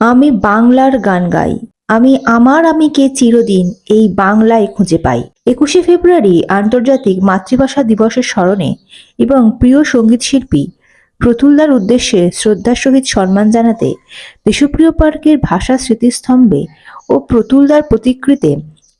আমি বাংলার গান গাই। আমি, আমার আমি কে চিরদিন এই বাংলায় খুঁজে পাই। একুশে ফেব্রুয়ারি আন্তর্জাতিক মাতৃভাষা দিবসের স্মরণে এবং প্রিয় সংগীত শিল্পী প্রতুলদার উদ্দেশ্যে শ্রদ্ধার সহিত সম্মান জানাতে দেশপ্রিয় পার্কের ভাষা স্মৃতিস্তম্ভে ও প্রতুলদার প্রতিকৃতে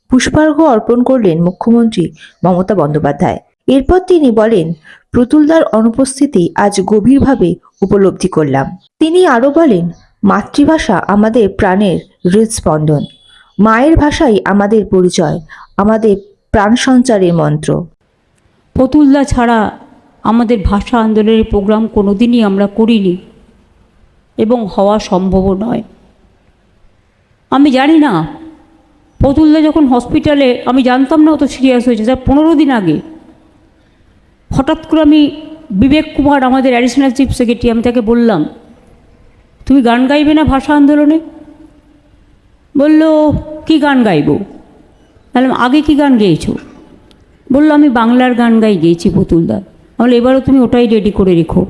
পুষ্পার্ঘ্য অর্পণ করলেন মুখ্যমন্ত্রী মমতা বন্দ্যোপাধ্যায়। এরপর তিনি বলেন, প্রতুলদার অনুপস্থিতি আজ গভীরভাবে উপলব্ধি করলাম। তিনি আরও বলেন মাতৃভাষা আমাদের প্রাণের হৃদস্পন্দন। মায়ের ভাষাই আমাদের পরিচয়, আমাদের প্রাণ সঞ্চারের মন্ত্র। ফতুল্লা ছাড়া আমাদের ভাষা আন্দোলনের প্রোগ্রাম কোনো দিনই আমরা করিনি এবং হওয়া সম্ভবও নয়। আমি জানি না ফতুল্লা যখন হসপিটালে, আমি জানতাম না অত সিরিয়াস হয়েছে তার পনেরো দিন আগে। হঠাৎ করে আমি বিবেক কুমার, আমাদের অ্যাডিশনাল চিফ সেক্রেটারি, আমি তাকে বললাম তুমি গান গাইবে না ভাষা আন্দোলনে? বলল, কি গান গাইবো? তাহলে আগে কি গান গেয়েছো? বলল, আমি বাংলার গান গাই গেয়েছি পুতুলদার তাহলে এবারও তুমি ওটাই রেডি করে রেখো।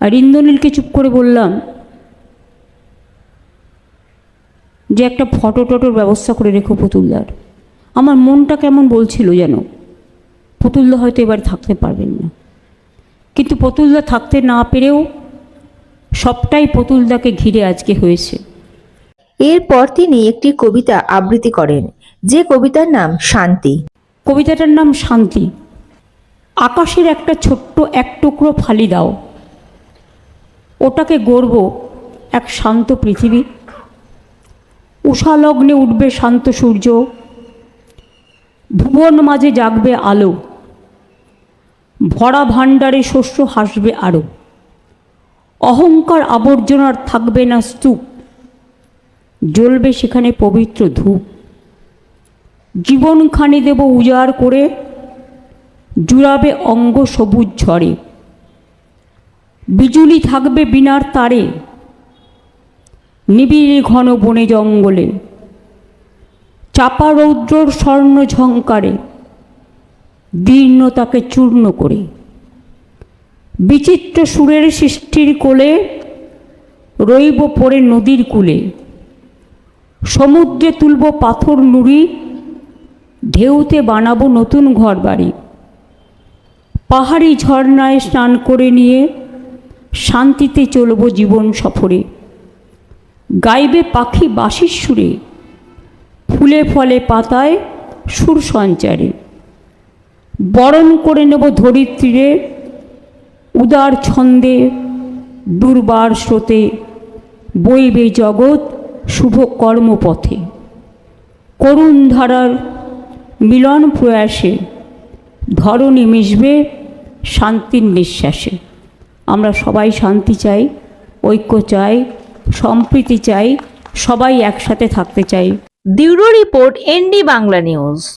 আর ইন্দ্রনীলকে চুপ করে বললাম যে, একটা ফটো টটোর ব্যবস্থা করে রেখো পুতুলদার আমার মনটা কেমন বলছিল যেন। পুতুলদা হয়তো এবার থাকতে পারবেন না। কিন্তু পুতুলদা থাকতে না পেরেও সবটাই পুতুলদাকে ঘিরে আজকে হয়েছে। এরপর তিনি একটি কবিতা আবৃত্তি করেন যে কবিতার নাম শান্তি। কবিতাটার নাম শান্তি। আকাশের একটা ছোট্ট এক টুকরো ফালি দাও। ওটাকে গড়ব এক শান্ত পৃথিবী। উষালগ্নে উঠবে শান্ত সূর্য। ভুবন মাঝে জাগবে আলো। ভরা ভাণ্ডারে শস্য হাসবে আরও অহংকার আবর্জনার থাকবে না স্তূপ। জ্বলবে সেখানে পবিত্র ধূপ। জীবনখানি দেব উজাড় করে, জুড়াবে অঙ্গ সবুজ ঝড়ে। বিজুলি থাকবে বিনার তারে। নিবিড় ঘন বনে জঙ্গলে। চাপা রৌদ্রর স্বর্ণ ঝঙ্কারে দীর্ণতাকে চূর্ণ করে। বিচিত্র সুরের সৃষ্টির কোলে রইব পড়ে নদীর কূলে। সমুদ্রে তুলব পাথর নুড়ি, ঢেউতে বানাবো নতুন ঘর বাড়ি পাহাড়ি ঝর্ণায় স্নান করে নিয়ে শান্তিতে চলব জীবন সফরে। গাইবে পাখি বাঁশির সুরে, ফুলে ফলে পাতায় সুর সঞ্চারে। বরণ করে নেব ধরিত্রীরে। উদার ছন্দে দুর্বার স্রোতে বইবে জগৎ শুভ কর্মপথে। করুণ ধারার মিলন প্রয়াসে ধরণী মিশবে শান্তির নিঃশ্বাসে। আমরা সবাই শান্তি চাই, ঐক্য চাই, সম্প্রীতি চাই, সবাই একসাথে থাকতে চাই। Bureau report ND Bangla news.